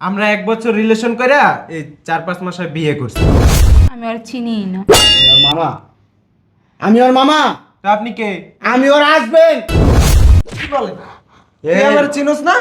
আমরা এক বছর রিলেশন করে এই চার পাঁচ মাসে বিয়ে করছি। আমি আর চিনি না। ওর মামা। আমি ওর মামা। তো আপনি কে? আমি ওর হাজবেন্ড কি বলে? এই। আমার চিনোস না?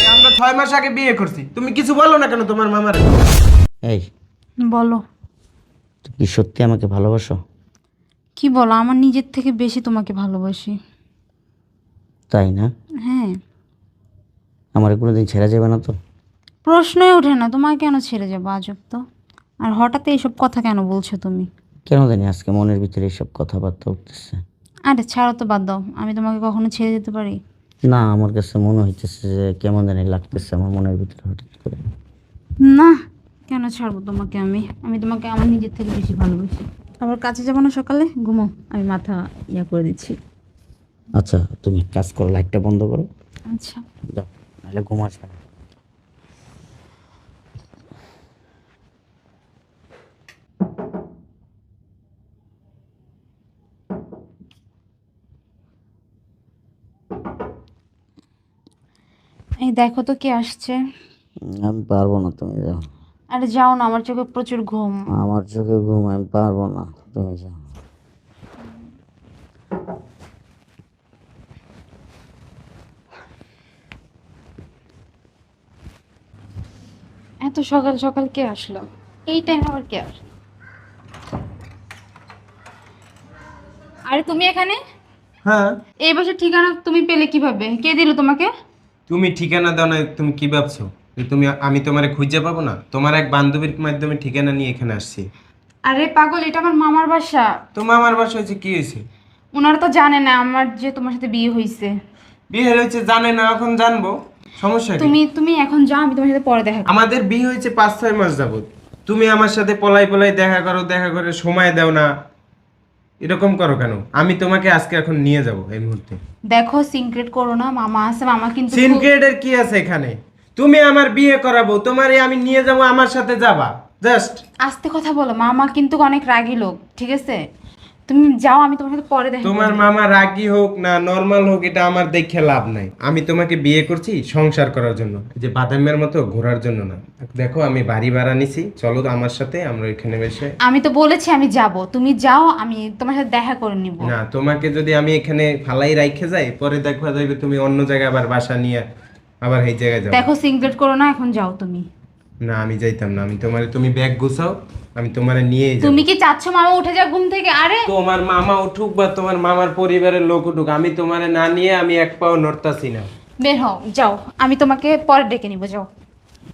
এই আমরা ছয় মাস আগে বিয়ে করছি। তুমি কিছু বলো না কেন তোমার মামার? এই। বলো। তুমি কি সত্যি আমাকে ভালোবাসো? কি বলো? আমার নিজের থেকে বেশি তোমাকে ভালোবাসি। তাই না? হ্যাঁ। আমার কোনোদিন ছেড়ে যাবে না তো? প্রশ্নই ওঠে না তোমাকে কেন ছেড়ে যাব? আজব তো। আর হঠাৎ এইসব কথা কেন বলছো তুমি? কেন জানি আজকে মনের ভিতরে এইসব কথাবার্তা উঠতেছে। আরে ছাড়ো তো বাদ দাও। আমি তোমাকে কখনো ছেড়ে যেতে পারি? না আমার কাছে মনে হইতেছে যে কেমন জানি লাগতেছে আমার মনের ভিতরে হঠাৎ করে। না কেন ছাড়বো তোমাকে আমি? আমি তোমাকে আমার নিজের থেকে বেশি ভালোবাসি। আবার কাছে যাব না সকালে? ঘুমো আমি মাথা ইয়া করে দিচ্ছি। আচ্ছা তুমি কাজ করো লাইটটা বন্ধ করো। আচ্ছা। যাও নাহলে ঘুম আসবে না। দেখো তো কে আসছে। আমি পারব না তুমি যাও। আরে যাও না আমার চোখে প্রচুর ঘুম। আমার চোখে ঘুম আমি পারব না তুমি যাও। এত সকাল সকাল কে আসলো? এই টাইম আবার কে আসলো? আরে তুমি এখানে? হ্যাঁ। এই বছর ঠিকানা তুমি পেলে কীভাবে? কে দিল তোমাকে? তুমি ঠিকানা দাও না তুমি কি ভাবছ? যে তুমি আমি তোমারে খুঁজে পাবো না? তোমার এক বান্ধবীর মাধ্যমে ঠিকানা নিয়ে এখানে আসছি। আরে পাগল এটা আমার মামার বাসা। তোমার আমার বাসা হয়েছে কি হয়েছে? ওনারা তো জানে না আমার যে তোমার সাথে বিয়ে হয়েছে। বিয়ে হয়েছে জানে না এখন জানব। সমস্যা কি? তুমি তুমি এখন যাও আমি তোমার সাথে পরে দেখা করব। আমাদের বিয়ে হয়েছে পাঁচ ছয় মাস যাবত তুমি আমার সাথে পলাই পলাই দেখা করো দেখা করে সময় দাও না। এরকম করো কেন? আমি তোমাকে আজকে এখন নিয়ে যাব এই মুহূর্তে। দেখো সিনক্রেট করো না মামা আছে মামা কিন্তু সিনক্রেট সিনক্রেটের কি আছে এখানে? তুমি আমার বিয়ে করাবো তোমারে আমি নিয়ে যাব আমার সাথে যাবা। জাস্ট। আস্তে কথা বলো মামা কিন্তু অনেক রাগী লোক ঠিক আছে? তুমি যাও আমি তোমার সাথে পরে দেখা তোমার মামা রাগী হোক না নর্মাল হোক এটা আমার দেখে লাভ নাই। আমি তোমাকে বিয়ে করছি সংসার করার জন্য। যে বাদামের মতো ঘোরার জন্য না। দেখো আমি বাড়ি ভাড়া নিছি। চলো আমার সাথে আমরা ওইখানে বসে আমি তো বলেছি আমি যাব। তুমি যাও আমি তোমার সাথে দেখা করে নিব। না তোমাকে যদি আমি এখানে ফালাই রাইখে যাই পরে দেখা যাবে তুমি অন্য জায়গায় আবার বাসা নিয়ে আবার এই জায়গায় যাও দেখো সিক্রেট করো না এখন যাও তুমি। না আমি যাইতাম না। আমি তোমার তুমি ব্যাগ গুছাও আমি তোমারে নিয়েই যাব। তুমি কি চাচ্ছ মামা উঠে যাও ঘুম থেকে? আরে! তোমার মামা উঠুক বা তোমার মামার পরিবারের লোক উঠুক আমি তোমারে না নিয়ে আমি এক পাও নড়তাছি না। বের হও যাও। আমি তোমাকে পরে ডেকে নিব যাও।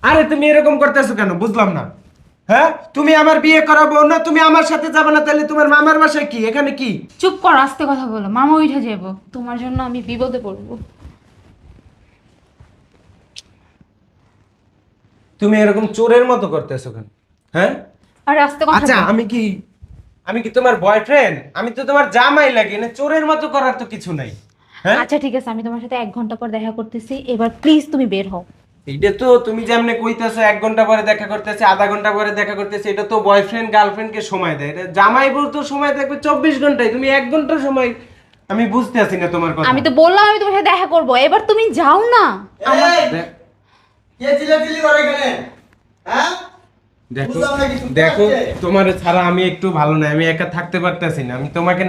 আরে তুমি এরকম করতেছো কেন? বুঝলাম না। হ্যাঁ? তুমি আমার বিয়ে করাবো না তুমি আমার সাথে যাবে না তাহলে তোমার মামার বাসায় কি? এখানে কি? চুপ করো আস্তে কথা বলো। মামা উঠে যাব। তোমার জন্য আমি বিপদে পড়ব। তুমি এরকম চোরের মতো করতেছো কেন? হ্যাঁ? আর আস্তে কথা আচ্ছা বলো। আমি কি আমি কি তোমার বয়ফ্রেন্ড আমি তো তোমার জামাই লাগি না চোরের মতো করার তো কিছু নাই। হ্যাঁ? আচ্ছা ঠিক আছে আমি তোমার সাথে এক ঘণ্টা পর দেখা করতেছি। এবার প্লিজ তুমি বের হও। এইটা তো তুমি যেমনে কইতেছো এক ঘণ্টা পরে দেখা করতেছে আধা ঘণ্টা পরে দেখা করতেছে এটা তো বয়ফ্রেন্ড গার্লফ্রেন্ডকে সময় দেয়। এটা জামাই বউ তো সময় থাকবে চব্বিশ ঘন্টায়। তুমি এক ঘণ্টা সময় আমি বুঝতে আছি না তোমার কথা। আমি তো বললাম আমি তোমার সাথে দেখা করব। এবার তুমি যাও না। দেখ- কে চিল্লাচিল্লি করে এখানে? হ্যাঁ? দেখো। দেখো তোমার ছাড়া আমি একটু ভালো না আমি একা থাকতে পারতেছি না। আমি তোমাকে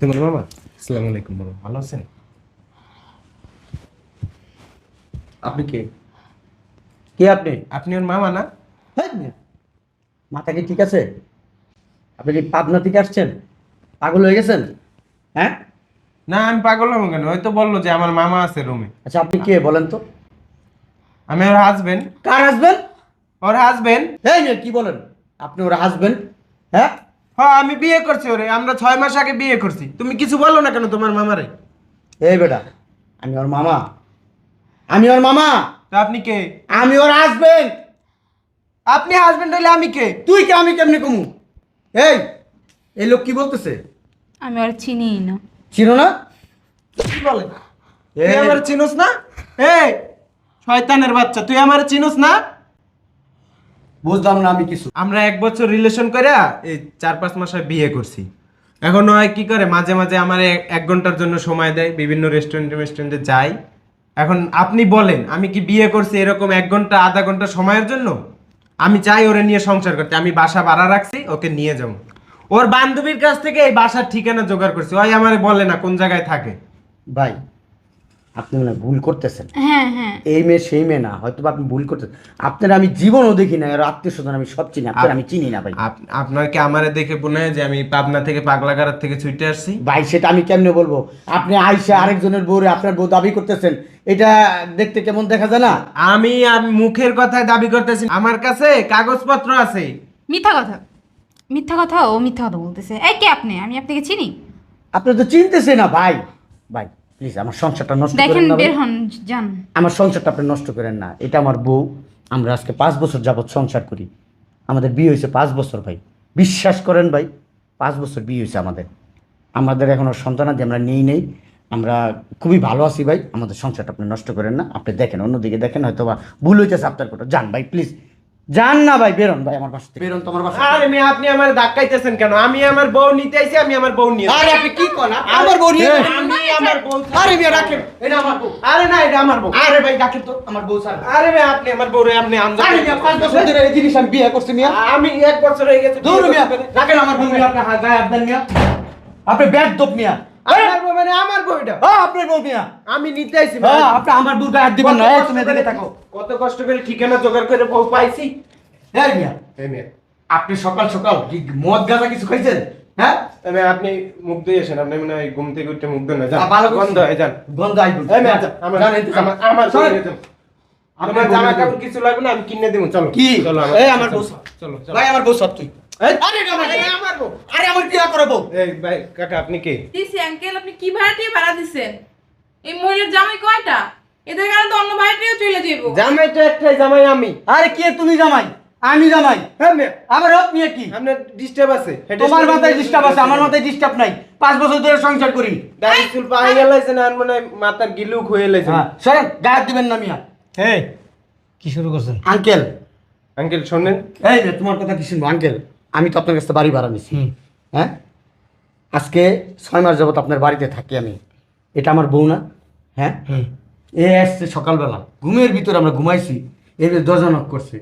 তোমার বাবা? আসসালামু আলাইকুম বাবা ভালো আছেন? আপনি কে? কে আপনি? আপনি ওর মামা না? মাথা কি ঠিক আছে? আপনি কি পাবনা থেকে আসছেন? পাগল হয়ে গেছেন? হ্যাঁ? না আমি পাগল হব কেন? হয়তো বলল যে আমার মামা আছে রুমে আচ্ছা আপনি কে বলেন তো? আমি ওর হাজবেন্ড কার হাজবেন্ড ওর হাজবেন্ড এই মিয়া, কি বলেন? আপনি ওর হাজবেন্ড হ্যাঁ? হ্যাঁ আমি বিয়ে করছি ওরে। আমরা ছয় মাস আগে বিয়ে করছি। তুমি কিছু বলো না কেন তোমার মামারে? এই বেটা আমি ওর মামা। আমি ওর মামা। তা আপনি কে? আমি ওর হাজবেন্ড আপনি হাজবেন্ড হইলে আমি কে? তুই কে আমি কেমনে কমু? এই এই লোক কি বলতেছে? আমি আর চিনি না। চিনো না? কি বলে? এই- আমার চিনোস না? এই শয়তানের বাচ্চা তুই আমার চিনোস না? বুঝলাম না আমি কিছু। আমরা এক বছর রিলেশন করে এই চার পাঁচ মাসে বিয়ে করছি। এখন হয় কি করে মাঝে মাঝে আমার এক ঘণ্টার জন্য সময় দেয় বিভিন্ন রেস্টুরেন্টে রেস্টুরেন্টে যাই। এখন আপনি বলেন আমি কি বিয়ে করছি এরকম এক ঘণ্টা আধা ঘণ্টা সময়ের জন্য? আমি চাই ওরে নিয়ে সংসার করতে আমি বাসা ভাড়া রাখছি ওকে নিয়ে যাব। ওর বান্ধবীর কাছ থেকে এই বাসার ঠিকানা জোগাড় করছি। ওই আমারে বলে না কোন জায়গায় থাকে। ভাই আপনি মানে ভুল করতেছেন। হ্যাঁ হ্যাঁ। এই মেয়ে সেই মেয়ে না হয়তো আপনি ভুল করতেছেন। আপনার আমি জীবনও দেখি না আর আত্মীয় স্বজন আমি সব চিনি আপনার আমি চিনি না ভাই। আপ- আপনার কি আমারে দেখে মনে হয় যে আমি পাবনা থেকে পাগলাগাড়ার থেকে ছুটে আসছি? ভাই সেটা আমি কেমনে বলব? আপনি আইসা আরেকজনের বউরে আপনার বউ দাবি করতেছেন এটা দেখতে কেমন দেখা যায় না? আমি আমি মুখের কথায় দাবি করতেছি। আমার কাছে কাগজপত্র আছে। মিথ্যা কথা। মিথ্যা কথা ও মিথ্যা কথা বলতেছে। এই কে আপনি? আমি আপনাকে চিনি। আপনি তো চিনতেছে না ভাই। ভাই প্লিজ আমার সংসারটা নষ্ট দেখেন করেন না। বের হন যান। আমার সংসারটা আপনি নষ্ট করেন না। এটা আমার বউ আমরা আজকে পাঁচ বছর যাবৎ সংসার করি। আমাদের বিয়ে হয়েছে পাঁচ বছর ভাই। বিশ্বাস করেন ভাই পাঁচ বছর বিয়ে হয়েছে আমাদের। আমাদের এখনও সন্তানাদি আমরা নেই নেই। আমরা খুবই ভালো আছি ভাই। আমাদের সংসারটা আপনি নষ্ট করেন না। আপনি দেখেন অন্যদিকে দেখেন হয়তো বা ভুল হইতেছে আপনার কথা। যান ভাই প্লিজ যান না ভাই বেরোন ভাই আমার বাসা থেকে। বেরোন তোমার বাসা আরে মেয়ে আপনি আমার ধাক্কাইতেছেন কেন? আমি আমার বউ নিতে আইছি আমি আমার বউ নিয়ে আরে আপনি কি আমার বউ নিয়ে আমি আমার বউ আরে মেয়ে রাখেন। এটা আমার বউ। আরে না এটা আমার বউ। আরে ভাই রাখেন তো আমার বউ স্যার আরে মেয়ে আপনি আমার বউরে আপনি আনজান আরে মিয়া পাঁচ বছর ধরে এই জিনিস আমি বিয়ে করছি মিয়া। আমি এক বছর হয়ে গেছে। দূর মিয়া। রাখেন আমার বউ মিয়া। আপনি মিয়া। আপনি ব্যাট দোপ মিয়া। আমার বউ মানে আমার বউ এটা। হ্যাঁ আপনার বউ মিয়া। আমি নিতে আইছি হ্যাঁ আপনি আমার বউ গায়ে হাত দিবেন না তুমি এদিকে থাকো। কত কষ্ট করে ঠিকানা জোগাড় করে বউ পাইছি। এই মিয়া। এই মেয়ে আপনি সকাল সকাল কি মদ গাঁজা কিছু খাইছেন? হ্যাঁ? আপনি মুখ দিয়ে আসেন আপনি মনে ঘুম থেকে উঠে মুখ দেন না যান। ভালো গন্ধ হয় যান। গন্ধ এই মেয়ে, আমার আমার আমার জামা কাপড় কিছু লাগবে না আমি কিনে দেবো চলো। কি? চলো এই আমার বউ চলো। ভাই আমার বউ সব তুই। আরে এটা আমার আরে, আমার বউ। আরে আমার বিয়ে করে বউ? এই ভাই কাকা আপনি কে? দিছি আঙ্কেল আপনি কি ভাড়াটিয়ে ভাড়া দিচ্ছেন এই মহিলার জামাই কয়টা? এদের কারণে তো অন্য ভাড়াটিও চলে যাইব। জামাই তো একটাই জামাই আমি। আরে কে তুমি জামাই? আমি জামাই। হ্যাঁ আমার হক নিয়ে কি? আপনার ডিস্টার্ব আছে। তোমার মাথায় ডিস্টার্ব আছে। আমার মাথায় ডিস্টার্ব নাই। পাঁচ বছর ধরে সংসার করি। দাড়ি চুল পাই গেলাইছে না মনে হয় মাথার গিলুক হয়ে হ্যাঁ সরেন গায়ে দিবেন না মিয়া। এই কি শুরু করছেন? আঙ্কেল আঙ্কেল শোনেন। এই তোমার কথা কি শুনব? আঙ্কেল আমি তো আপনার কাছে বাড়ি ভাড়া নিছি। হ্যাঁ? আজকে ছয় মাস যাবত আপনার বাড়িতে থাকি আমি। এটা আমার বউ না হ্যাঁ? এ আসছে সকালবেলা। ঘুমের ভিতরে আমরা ঘুমাইছি এবার দরজা নক করছে।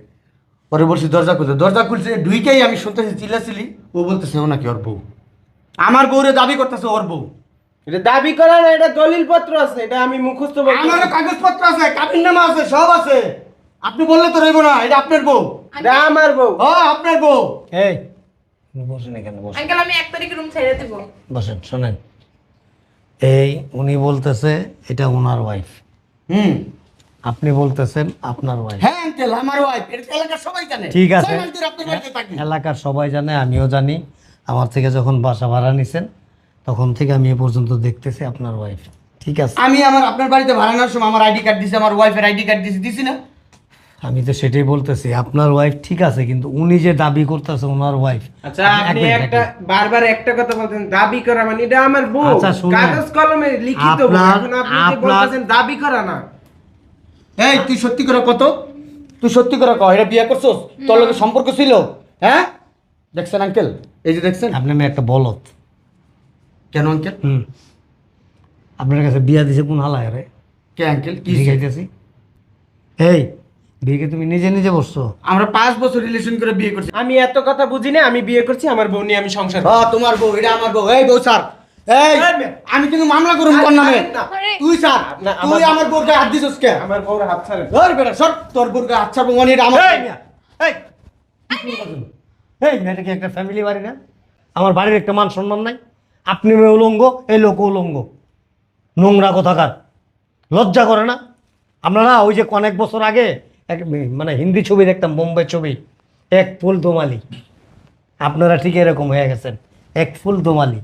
পরে বলছি দরজা খুলছে। দরজা খুলছে দুইটাই আমি শুনতেছি চিল্লাচিল্লি। ও বলতেছে ও নাকি ওর বউ? আমার বউরে দাবি করতেছে ওর বউ। এটা দাবি করা না এটা দলিল পত্র আছে এটা আমি মুখস্থ বলছি আমার কাগজপত্র আছে কাবিন নামা আছে সব আছে। আপনি বললে তো রইব না এটা আপনার বউ। এটা আমার বউ। ও আপনার বউ। এই বসেন এখানে বসেন। আঙ্কেল আমি এক তারিখে রুম ছেড়ে দেবো। বসেন শোনেন। এই উনি বলতেছে এটা ওনার ওয়াইফ হুম। আপনি বলতেছেন আপনার ওয়াইফ হ্যাঁ আঙ্কেল আমার ওয়াইফ এটা এলাকার সবাই জানে। ঠিক আছে। এলাকার সবাই জানে আমিও জানি। আমার থেকে যখন বাসা ভাড়া নিছেন তখন থেকে আমি এ পর্যন্ত দেখতেছি আপনার ওয়াইফ ঠিক আছে? আমি আমার আপনার বাড়িতে ভাড়া নেওয়ার সময় আমার আইডি কার্ড দিছি আমার ওয়াইফের আইডি কার্ড দিছি দিছি না। আমি তো সেটাই বলতেছি আপনার ওয়াইফ ঠিক আছে কিন্তু উনি যে দাবি করতেছে ওনার ওয়াইফ আচ্ছা আপনি একটা বারবার একটা কথা বলতেন দাবি করা মানে এটা আমার বউ আচ্ছা, কাগজ কলমে লিখিত এখন আপনি বলতেছেন দাবি করা না। এই তুই সত্যি করে কত? তুই সত্যি করে কহ এটা বিয়ে করছোস? তোর লোকের সম্পর্ক ছিল? হ্যাঁ? দেখছেন আঙ্কেল এই যে দেখছেন? আপনি মেয়ে একটা বলত কেন আঙ্কেল হুম। আপনার কাছে বিয়া দিছে কোন হালায় রে? কে আঙ্কেল কি শিখাইতেছি এই বিয়েকে তুমি নিজে নিজে বসছো? আমরা পাঁচ বছর রিলেশন করে বিয়ে করছি। আমি এত কথা বুঝি না আমি বিয়ে করছি আমার বউ নিয়ে আমি সংসার। হ্যাঁ তোমার বউ এটা আমার বউ। এই বউ স্যার। এই আমি কিন্তু মামলা করুম তোর নামে। তুই স্যার তুই আমার- বউকে হাত দিছস কে? আমার বউর হাত ছাড়ে ধর বেটা সর তোর বউকে হাত ছাড়বো মানে এটা আমার এই এই। এই এটা কি একটা ফ্যামিলি বাড়ি না? আমার বাড়ির একটা মান সম্মান নাই। আপনি মেয়ে উলঙ্গ এই লোক উলঙ্গ। নোংরা কথাকার? লজ্জা করে না? আপনারা ওই যে অনেক বছর আগে এক মানে হিন্দি ছবি দেখতাম বোম্বে ছবি। এক ফুল দোমালি আপনারা ঠিক এরকম হয়ে গেছেন। এক ফুল দোমালি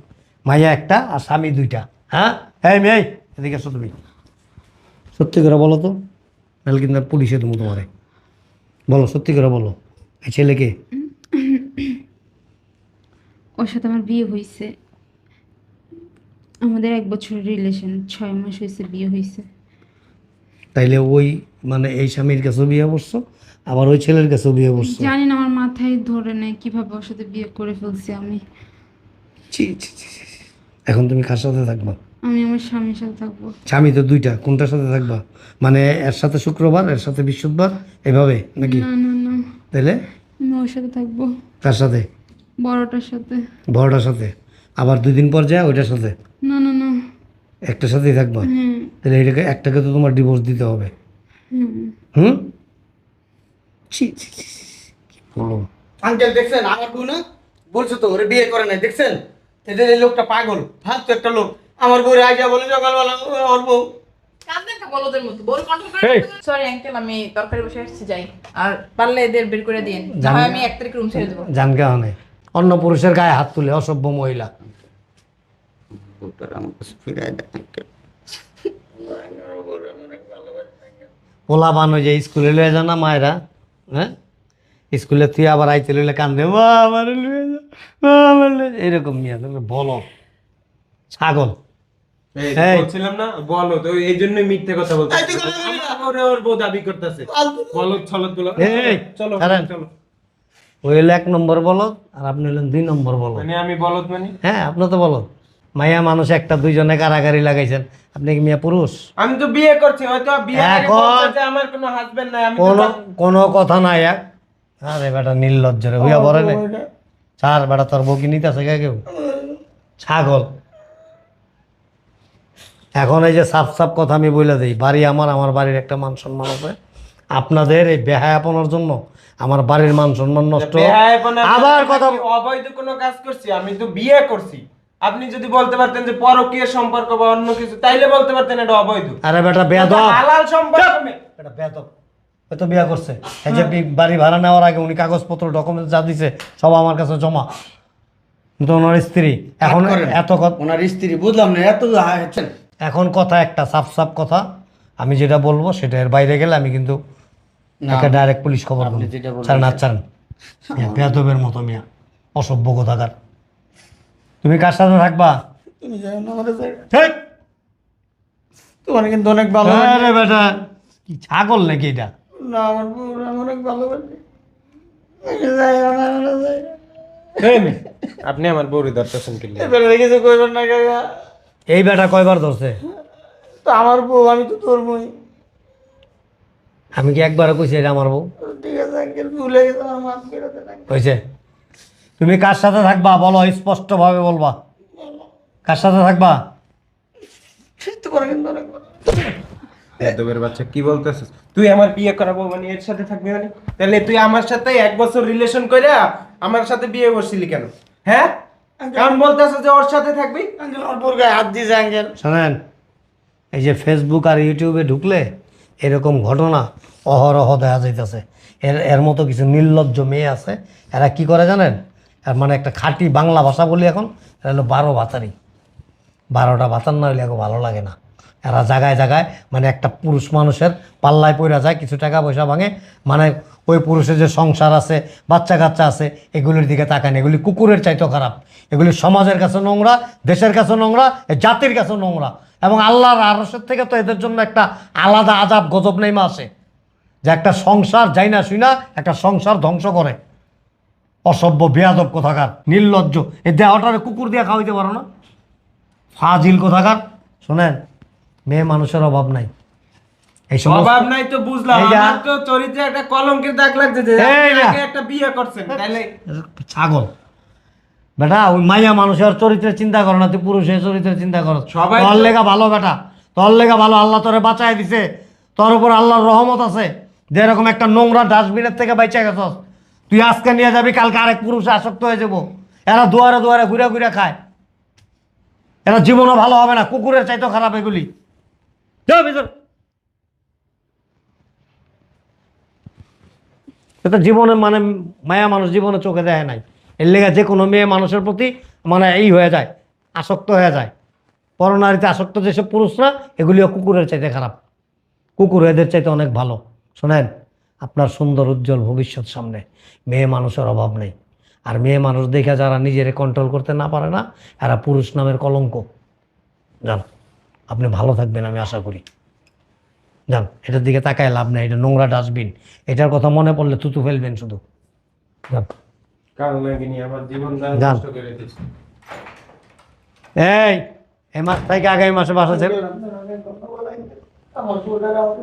মাইয়া একটা আর স্বামী দুইটা। হ্যাঁ? হ্যাঁ মেয়ে, এদিকে এসো তুমি। সত্যি করে বলো তো, নাহলে কিন্তু পুলিশে তুমি তোমারে। বলো, সত্যি করে বলো। এই ছেলেকে? ওর সাথে আমার বিয়ে হয়েছে আমাদের এক বছরের রিলেশন ছয় মাস হয়েছে বিয়ে হয়েছে তাইলে ওই মানে এই স্বামীর কাছেও বিয়ে বসছো আবার ওই ছেলের কাছেও বিয়ে বসছো জানি না আমার মাথায় ধরে নেয় কীভাবে ওর সাথে বিয়ে করে ফেলছি আমি। ছি, ছি, ছি, ছি, ছি। এখন তুমি কার সাথে থাকবা? আমি আমার স্বামীর সাথে থাকব। স্বামী তো দুইটা কোনটার সাথে থাকবা? মানে এর সাথে শুক্রবার এর সাথে বৃহস্পতিবার এভাবে নাকি? না না না। তাহলে আমি ওর সাথে থাকব। তার সাথে? বড়টার সাথে। বড়টার সাথে। আবার দুই দিন পর যায় ওইটার সাথে? না না না। একটার সাথেই থাকবা? হ্যাঁ। তাহলে এটাকে একটাকে তো তোমার ডিভোর্স দিতে হবে। হুম। হুম? ছি ছি ছি, ছি, কি বলো আঙ্কেল দেখছেন? আমার বউ না বলছো তো ওরে বিয়ে করে নাই দেখছেন? এদের এই লোকটা পাগল। ফালতু একটা লোক। আমার বউ আইজা বলে সকালবেলা ও আমার বউ। কাঁদেন কা বলদের মতো বল কন্ট্রোল এই। করে সরি আঙ্কেল আমি তরকারি বসে আসছি যাই। আর পারলে এদের বের করে দিন আমি এক তারিখ রুম ছেড়ে দেবো। জানকা হনে অন্য পুরুষের গায়ে হাত তুলে অসভ্য মহিলা বউটার আমার কাছে ফিরাই দেয় আঙ্কেল পোলা বানো যে স্কুলে লয়ে যা না মায়েরা হ্যাঁ স্কুলে তুই আবার আইতে লইলে কান্দে মা আমার লয়ে যা মা আমার এরকম নিয়ে বলো। ছাগল। বলছিলাম না বলো তো এই জন্য মিথ্যে কথা বলতে ওর বউ দাবি করতেছে। বলো চলো। চলো। ওই হলো এক নম্বর বলো আর আপনি হলেন দুই নম্বর বলো মানে আমি বলত মানে? হ্যাঁ আপনি তো বলো মাইয়া মানুষ একটা দুইজনে কারাগারি লাগাইছেন। আপনি কি মিয়া পুরুষ? আমি তো বিয়ে করছি হয়তো বিয়ে এখন- আমার কোনো হাজবেন্ড নাই আমি তো কোনো কোনো কথা নাই এক আরে বেটা নির্লজ্জ রে হইয়া নে। বেটা তোর বউ কি নিতেছে কে কেউ? ছাগল। এখন এই যে সাফ সাফ কথা আমি বলে দিই বাড়ি আমার আমার বাড়ির একটা মান সম্মান আছে। আপনাদের এই বেহায়াপনার জন্য আমার বাড়ির মান সম্মান নষ্ট। আবার কথা অবৈধ কোনো কাজ করছি? আমি তো বিয়ে করছি। আপনি যদি বলতে পারতেন যে পরকীয় সম্পর্ক বা অন্য কিছু তাইলে বলতে পারতেন এটা অবৈধ। আরে বেটা বেদব হালাল সম্পর্ক এটা বেদব হয়তো বিয়া করছে। এই যে বাড়ি ভাড়া নেওয়ার আগে উনি কাগজপত্র ডকুমেন্ট যা দিছে সব আমার কাছে জমা। কিন্তু ওনার স্ত্রী। এখন এত কথা ওনার স্ত্রী বুঝলাম না এত এখন কথা একটা সাফ সাফ কথা। আমি যেটা বলব সেটা এর বাইরে গেলে আমি কিন্তু না। একটা ডাইরেক্ট পুলিশ খবর যেটা ছাড়েন আর ছাড়েন। মিয়া, বেয়াদবের মতো মিয়া। অসভ্য কথাকার। তুমি কার সাথে থাকবা? তুমি জানো না আমাদের জায়গা। হেই! তোমার কিন্তু অনেক ভালো আরে বেটা কি ছাগল নাকি এটা? না আমার অনেক আপনি আমার বউরি ধরতেছেন কি লিগে? এবারে কিছু করবেন না কাকা? এই বেটা কয়বার ধরছে? তো আমার বউ আমি তো তোর বই আমি কি একবার কইছি এটা আমার বউ? ঠিক আছে আঙ্কেল ভুলে গেছে আমার মাফ করে হয়েছে তুমি কার সাথে থাকবা? বলো স্পষ্টভাবে বলবা। কার সাথে থাকবা? ভালো বাচ্চা কি বলতেছিস? তুই আমার বিয়ে করাবো মানে এর সাথে থাকবি মানে? তাহলে তুই আমার সাথে এক বছর রিলেশন কইরা আমার সাথে বিয়ে করছিলি কেন? হ্যাঁ? কারণ বলতেছিস যে ওর সাথে থাকবি? আমার বউর গায়ে হাত আঙ্কেল। শোনেন এই যে ফেসবুক আর ইউটিউবে ঢুকলে এরকম ঘটনা অহরহ দেখা যাইতেছে। এর এর মতো কিছু নির্লজ্জ মেয়ে আছে। এরা কি করে জানেন? মানে একটা খাঁটি বাংলা ভাষা বলি এখন এরা হলো বারো ভাতারি। বারোটা ভাতার না হলে এখন ভালো লাগে না। এরা জায়গায় জায়গায় মানে একটা পুরুষ মানুষের পাল্লায় পড়া যায়, কিছু টাকা পয়সা ভাঙে। মানে ওই পুরুষের যে সংসার আছে, বাচ্চা কাচ্চা আছে, এগুলির দিকে তাকায় না। এগুলি কুকুরের চাইতেও খারাপ। এগুলি সমাজের কাছে নোংরা, দেশের কাছে নোংরা জাতির কাছে নোংরা। এবং আল্লাহর আরসের থেকে তো এদের জন্য একটা আলাদা আজাব গজব নেইমা আসে। যে একটা সংসার যাই না শুই না একটা সংসার ধ্বংস করে। অসভ্য বেয়াদব কোথাকার নির্লজ্জ। এই দেহটারে কুকুর দিয়ে খাওয়াইতে পারো না। ফাজিল কোথাকার। শোনেন মেয়ে মানুষের অভাব নাই। এই অভাব নাই তো বুঝলাম। আমার তো চরিত্রে একটা কলঙ্কের দাগ লাগছে যে এই আপনি যা। আগে একটা বিয়ে করছেন ছাগল। বেটা ওই মাইয়া মানুষের চরিত্রের চিন্তা করো না তুই পুরুষের চরিত্রের চিন্তা করো। সবাই তোর লেগা ভালো বেটা। তোর লেগা ভালো আল্লাহ তোরে বাঁচাই দিছে। তোর উপর আল্লাহর রহমত আছে। যেরকম একটা নোংরা ডাস্টবিনের থেকে বাইচা গেছস। তুই আজকে নিয়ে যাবি, কালকে আরেক পুরুষে আসক্ত হয়ে যাব। এরা দুয়ারে দুয়ারে ঘুরে ঘুরে খায়। এরা জীবনও ভালো হবে না, কুকুরের চাইতেও খারাপ এগুলি। এটা জীবনে মানে মায়া মানুষ জীবনে চোখে দেয় নাই। এর লেগে যে কোনো মেয়ে মানুষের প্রতি মানে এই হয়ে যায়, আসক্ত হয়ে যায়। পরনারীতে আসক্ত যেসব পুরুষরা, এগুলিও কুকুরের চাইতে খারাপ। কুকুর এদের চাইতে অনেক ভালো। শোনেন আপনার সুন্দর উজ্জ্বল ভবিষ্যৎ সামনে। মেয়ে মানুষের অভাব নেই। আর মেয়ে মানুষ দেখে যারা নিজেরে কন্ট্রোল করতে না পারে না এরা পুরুষ নামের কলঙ্ক। জান আপনি ভালো থাকবেন আমি আশা করি। যান এটার দিকে তাকায় লাভ নেই এটা নোংরা ডাস্টবিন। এটার কথা মনে পড়লে তুতু ফেলবেন শুধু। যান। যান। এই এই মাস থেকে আগামী মাসে বাসা ছেড়ে আমার বোনের আমাকে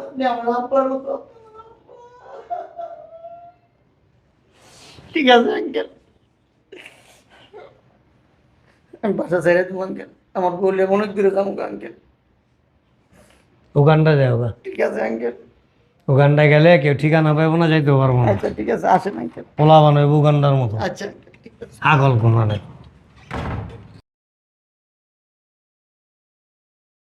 আপনি আমার আব্বার মতো। ঠিক আছে আঙ্কেল। আমি বাসা ছেড়ে দেবো আঙ্কেল। আমার বললে অনেক দূরে যাব আঙ্কেল। উগান্ডা যায় ওগা ঠিক আছে আঙ্কেল। উগান্ডা গেলে কেউ ঠিকানা পাইবো না যাইতে পারব না। আচ্ছা ঠিক আছে আসেন আঙ্কেল। পোলা বানাইব উগান্ডার মতো। আচ্ছা ছাগল কোন মানে